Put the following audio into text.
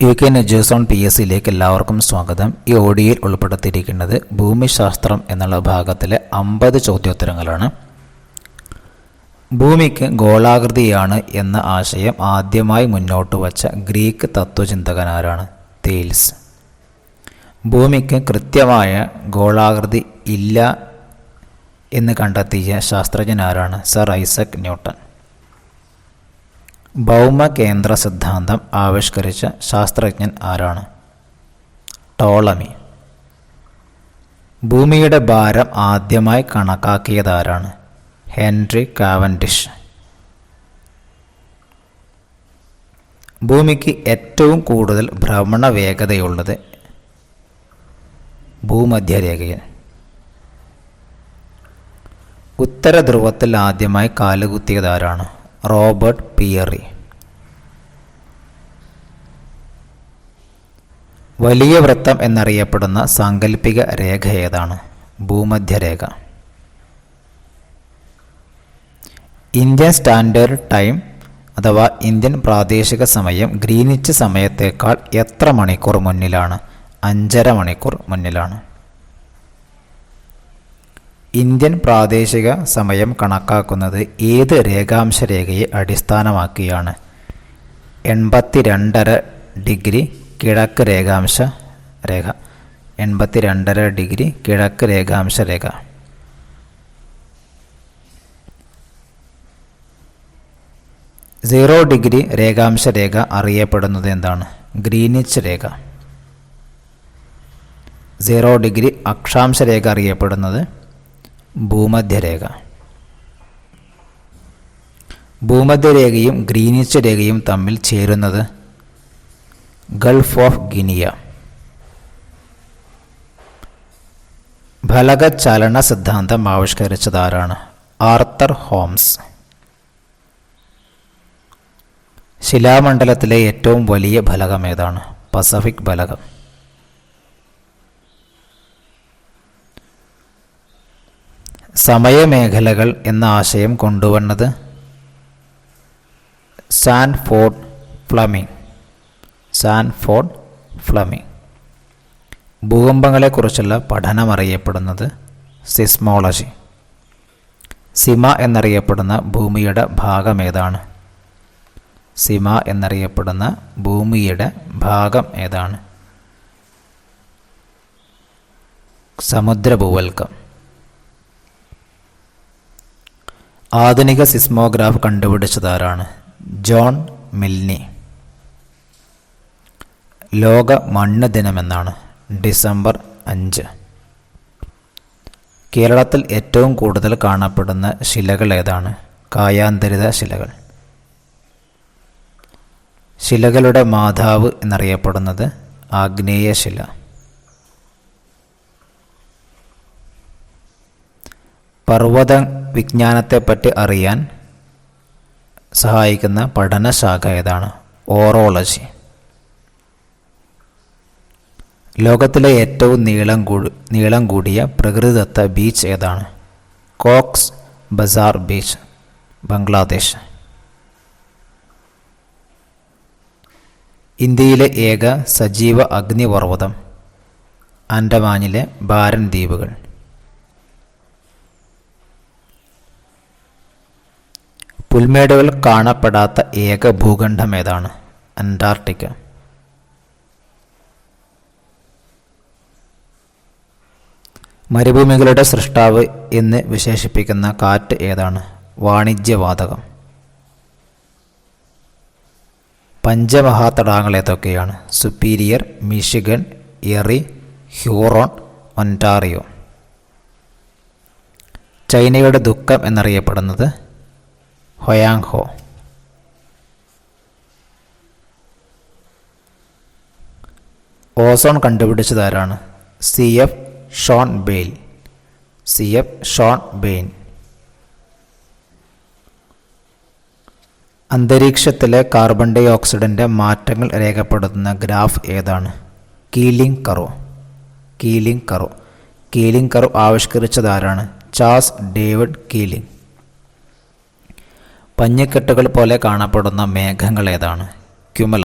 U K നെജേഴ്സ് on P S സിയിലേക്ക് എല്ലാവർക്കും സ്വാഗതം. ഈ ഓഡിയോയിൽ ഉൾപ്പെടുത്തിയിരിക്കുന്നത് ഭൂമിശാസ്ത്രം എന്നുള്ള ഭാഗത്തിലെ അമ്പത് ചോദ്യോത്തരങ്ങളാണ്. ഭൂമിക്ക് ഗോളാകൃതിയാണ് എന്ന ആശയം ആദ്യമായി മുന്നോട്ട് വച്ച ഗ്രീക്ക് തത്വചിന്തകൻ ആരാണ്? തേൽസ് ഭൂമിക്ക് കൃത്യമായ ഗോളാകൃതി ഇല്ല എന്ന് കണ്ടെത്തിയ ശാസ്ത്രജ്ഞനാരാണ് സർ ഐസക് ന്യൂട്ടൺ. ഭൗമകേന്ദ്ര സിദ്ധാന്തം ആവിഷ്കരിച്ച ശാസ്ത്രജ്ഞൻ ആരാണ്? ടോളമി. ഭൂമിയുടെ ഭാരം ആദ്യമായി കണക്കാക്കിയതാരാണ്? Henry Cavendish. ഭൂമിക്ക് ഏറ്റവും കൂടുതൽ ഭ്രമണ വേഗതയുള്ളത് ഭൂമധ്യരേഖയിൽ. ഉത്തര ധ്രുവത്തിൽ ആദ്യമായി കാലുകുത്തിയതാരാണ്? റോബർട്ട് പിയറി. വലിയ വൃത്തം എന്നറിയപ്പെടുന്ന സാങ്കല്പിക രേഖ ഏതാണ്? ഭൂമധ്യരേഖ. ഇന്ത്യൻ സ്റ്റാൻഡേർഡ് ടൈം അഥവാ ഇന്ത്യൻ പ്രാദേശിക സമയം ഗ്രീനിച്ച് സമയത്തേക്കാൾ എത്ര മണിക്കൂർ മുന്നിലാണ്? അഞ്ചര മണിക്കൂർ മുന്നിലാണ്. ഇന്ത്യൻ പ്രാദേശിക സമയം കണക്കാക്കുന്നത് ഏത് രേഖാംശ രേഖയെ അടിസ്ഥാനമാക്കിയാണ്? എൺപത്തി രണ്ടര ഡിഗ്രി കിഴക്ക് രേഖാംശ രേഖ. എൺപത്തി രണ്ടര ഡിഗ്രി കിഴക്ക് രേഖാംശ രേഖ. സീറോ ഡിഗ്രി രേഖാംശ രേഖ അറിയപ്പെടുന്നത് എന്താണ്? ഗ്രീനിച്ച് രേഖ. സീറോ ഡിഗ്രി അക്ഷാംശ രേഖ അറിയപ്പെടുന്നത് ഭൂമധ്യരേഖ. ഭൂമധ്യരേഖയും ഗ്രീനിച്ച് രേഖയും തമ്മിൽ ചേരുന്നത് ഗൾഫ് ഓഫ് ഗിനിയ. ഫലകചലന സിദ്ധാന്തം ആവിഷ്കരിച്ചതാരാണ്? Arthur Holmes. ശിലാമണ്ഡലത്തിലെ ഏറ്റവും വലിയ ഫലകം ഏതാണ്? പസഫിക് ഫലകം. സമയമേഖലകൾ എന്ന ആശയം കൊണ്ടുവന്നത് സാൻഫോർഡ് ഫ്ലമിംഗ്. Sandford Fleming. ഭൂകമ്പങ്ങളെക്കുറിച്ചുള്ള പഠനം അറിയപ്പെടുന്നത് സിസ്മോളജി. സിമ എന്നറിയപ്പെടുന്ന ഭൂമിയുടെ ഭാഗം ഏതാണ്? സിമ എന്നറിയപ്പെടുന്ന ഭൂമിയുടെ ഭാഗം ഏതാണ്? സമുദ്രഭൂവൽക്കം. ആധുനിക സിസ്മോഗ്രാഫ് കണ്ടുപിടിച്ചതാരാണ്? ജോൺ മിൽനി. ലോക മണ്ണ് ദിനമെന്നാണ് ഡിസംബർ അഞ്ച്. കേരളത്തിൽ ഏറ്റവും കൂടുതൽ കാണപ്പെടുന്ന ശിലകൾ ഏതാണ്? കായാന്തരിത ശിലകൾ. ശിലകളുടെ മാതാവ് എന്നറിയപ്പെടുന്നത് ആഗ്നേയ ശില. പർവത വിജ്ഞാനത്തെപ്പറ്റി അറിയാൻ സഹായിക്കുന്ന പഠനശാഖ ഏതാണ്? ഓറോളജി. ലോകത്തിലെ ഏറ്റവും നീളം കൂടി നീളം കൂടിയ പ്രകൃതിദത്ത ബീച്ച് ഏതാണ്? Cox's Bazar beach Bangladesh. ഇന്ത്യയിലെ ഏക സജീവ അഗ്നിപർവതം ആൻഡമാനിലെ ബാരൻ ദ്വീപുകൾ. പുൽമേടുകൾ കാണപ്പെടാത്ത ഏക ഭൂഖണ്ഡം ഏതാണ്? അന്റാർട്ടിക്ക. മരുഭൂമികളുടെ സൃഷ്ടാവ് എന്ന് വിശേഷിപ്പിക്കുന്ന കാറ്റ് ഏതാണ്? വാണിജ്യവാതകം. പഞ്ചമഹാതടാകങ്ങൾ ഏതൊക്കെയാണ്? Superior Michigan Erie Huron Ontario ചൈനയുടെ ദുഃഖം എന്നറിയപ്പെടുന്നത് Hwang Ho ozone കണ്ടുപിടിച്ചതാരാണ് C F Schonbein C F Schonbein അന്തരീക്ഷത്തിലെ കാർബൺ ഡൈ ഓക്സൈഡിന്റെ മാറ്റങ്ങൾ രേഖപ്പെടുത്തുന്ന ഗ്രാഫ് ഏതാണ്? Keeling curve Keeling curve Keeling curve ആവിഷ്കരിച്ചതാരാണ് Charles David Keeling പഞ്ഞിക്കെട്ടുകൾ പോലെ കാണപ്പെടുന്ന മേഘങ്ങൾ ഏതാണ് ക്യുമൽ